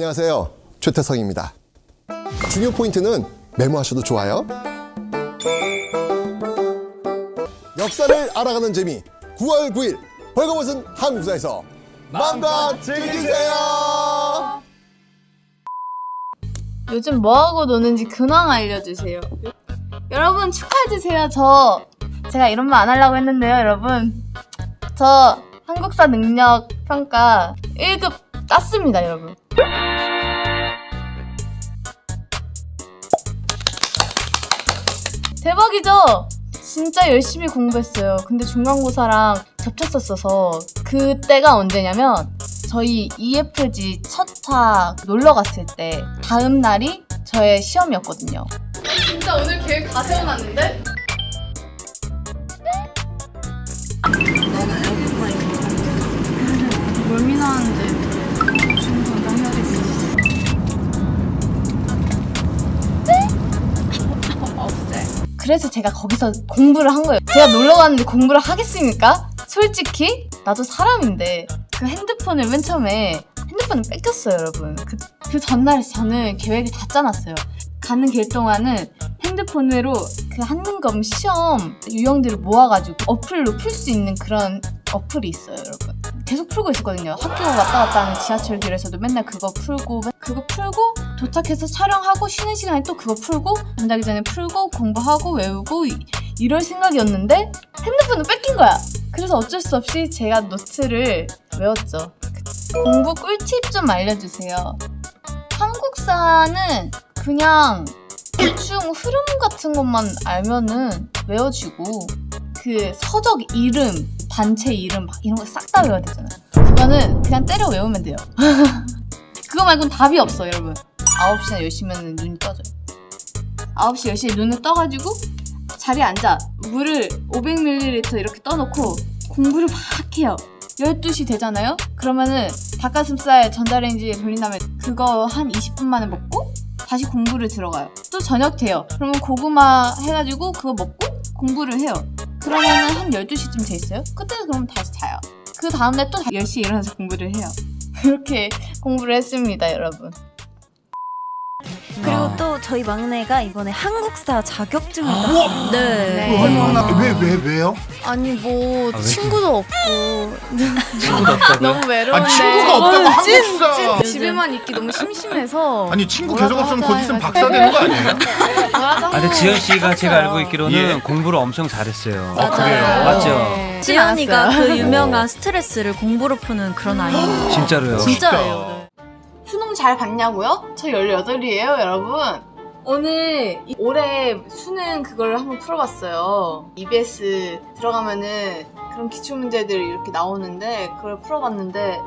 안녕하세요. 최태성입니다. 중요 포인트는 메모하셔도 좋아요. 역사를 알아가는 재미 9월 9일 벌거벗은 한국사에서 마음껏 즐기세요. 요즘 뭐하고 노는지 근황 알려주세요. 여러분 축하해주세요. 저 제가 이런 말 안 하려고 했는데요, 여러분. 저 한국사 능력 평가 1급 땄습니다, 여러분. 대박이죠? 진짜 열심히 공부했어요. 근데 중간고사랑 겹쳤었어서 그때가 언제냐면 저희 EFG 첫차 놀러 갔을 때 다음 날이 저의 시험이었거든요. 진짜 오늘 계획 다 세워놨는데? 그래서 제가 거기서 공부를 한 거예요. 제가 놀러 갔는데 공부를 하겠습니까? 솔직히 나도 사람인데 그 핸드폰을 맨 처음에 핸드폰을 뺏겼어요, 여러분. 그, 그 전날 저는 계획을 다 짜놨어요. 가는 길 동안은 핸드폰으로 그 한능검 시험 유형들을 모아가지고 어플로 풀 수 있는 그런 어플이 있어요, 여러분. 계속 풀고 있었거든요. 학교 왔다 갔다 하는 지하철 길에서도 맨날 그거 풀고, 그거 풀고, 도착해서 촬영하고, 쉬는 시간에 또 그거 풀고, 잠자기 전에 풀고, 공부하고, 외우고, 이, 이럴 생각이었는데, 핸드폰을 뺏긴 거야. 그래서 어쩔 수 없이 제가 노트를 외웠죠. 공부 꿀팁 좀 알려주세요. 한국사는 그냥 대충 흐름 같은 것만 알면은 외워지고 그 서적 이름, 단체 이름 막 이런 거 싹 다 외워야 되잖아요. 그거는 그냥 때려 외우면 돼요. 그거 말고는 답이 없어, 여러분. 9시나 10시면 눈이 떠져요. 9시, 10시에 눈을 떠가지고 자리에 앉아. 물을 500ml 이렇게 떠놓고 공부를 막 해요. 12시 되잖아요? 그러면은 닭가슴살 전자레인지에 돌린 다음에 그거 한 20분 만에 먹고 다시 공부를 들어가요. 또 저녁 돼요. 그러면 고구마 해가지고 그거 먹고 공부를 해요. 그러면은 한 12시쯤 돼 있어요. 그때 그러면 다시 자요. 그 다음날 또 10시에 일어나서 공부를 해요. 이렇게 공부를 했습니다, 여러분. 그리고 또 저희 막내가 이번에 한국사 자격증을 땄어요. 네. 네. 왜, 왜, 왜요? 아니 뭐 친구도 없고 친구가 없다고요? 너무 외로운데 아니, 친구가 없다고 한국사. 집에만 있기 너무 심심해서 아니, 친구 뭐라도 계속 없으면 하자 곧 있으면 해가지고. 박사 되는 거 아니에요? 뭐라도 아, 근데 지현 씨가 제가. 알고 있기로는 예. 공부를 엄청 잘했어요. 아, 그래요? 맞죠? 네. 지연이가 않았어요. 그 유명한 스트레스를 공부로 푸는 그런 아이예요. 진짜로요. 진짜예요. 네. 잘 봤냐고요? 저 18이에요, 여러분. 오늘 이- 올해 수능 그걸 한번 풀어봤어요. EBS 들어가면은 그런 기출문제들이 이렇게 나오는데 그걸 풀어봤는데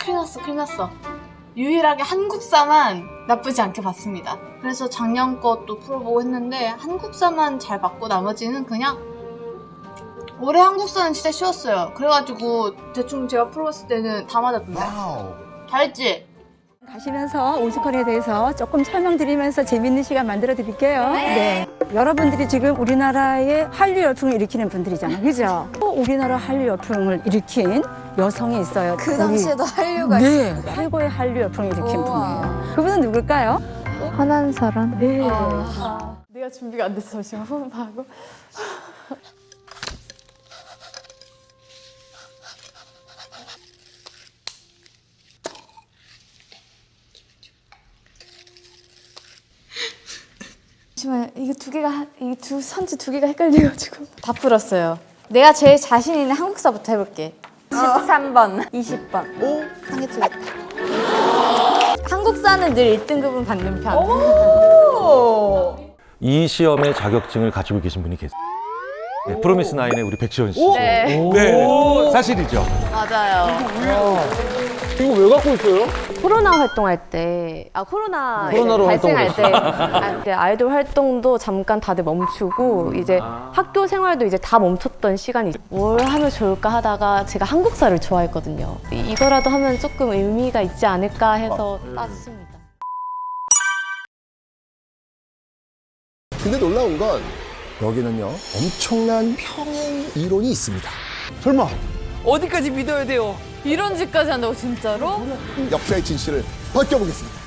큰일 났어, 큰일 났어. 유일하게 한국사만 나쁘지 않게 봤습니다. 그래서 작년 것도 풀어보고 했는데 한국사만 잘 봤고 나머지는 그냥 올해 한국사는 진짜 쉬웠어요. 그래가지고 대충 제가 풀어봤을 때는 다 맞았던데. 와우. 잘했지? 가시면서 오스콘에 대해서 조금 설명드리면서 재밌는 시간 만들어 드릴게요. 네. 여러분들이 지금 우리나라의 한류 열풍을 일으키는 분들이잖아요. 그죠? 또 우리나라 한류 열풍을 일으킨 여성이 있어요. 그 당시에도 한류가 네. 최고의 한류 열풍을 일으킨 우와. 분이에요. 그분은 누굴까요? 화난 사람? 네. 내가 준비가 안 돼서 지금 호흡하고 이게 두 개가 이 두 선지 두 개가 헷갈려가지고 다 풀었어요. 내가 제일 자신 있는 한국사부터 해볼게. 13번, 20번. 오, 한개 틀렸다. 한국사는 늘 1등급은 받는 편. 이 시험의 자격증을 가지고 계신 분이 계세요. 네, 프로미스 나인의 우리 백지원 씨. 네, 네, 사실이죠. 맞아요. 코로나 활동할 때, 아 코로나 코로나로 발생할 때, 아, 이제 아이돌 활동도 잠깐 다들 멈추고 이제 학교 생활도 이제 다 멈췄던 시간이 뭘 하면 좋을까 하다가 제가 한국사를 좋아했거든요. 이- 이거라도 하면 조금 의미가 있지 않을까 해서 땄습니다. 근데 놀라운 건 여기는요 엄청난 평행 이론이 있습니다. 설마. 어디까지 믿어야 돼요? 이런 짓까지 한다고 진짜로? 역사의 진실을 밝혀보겠습니다.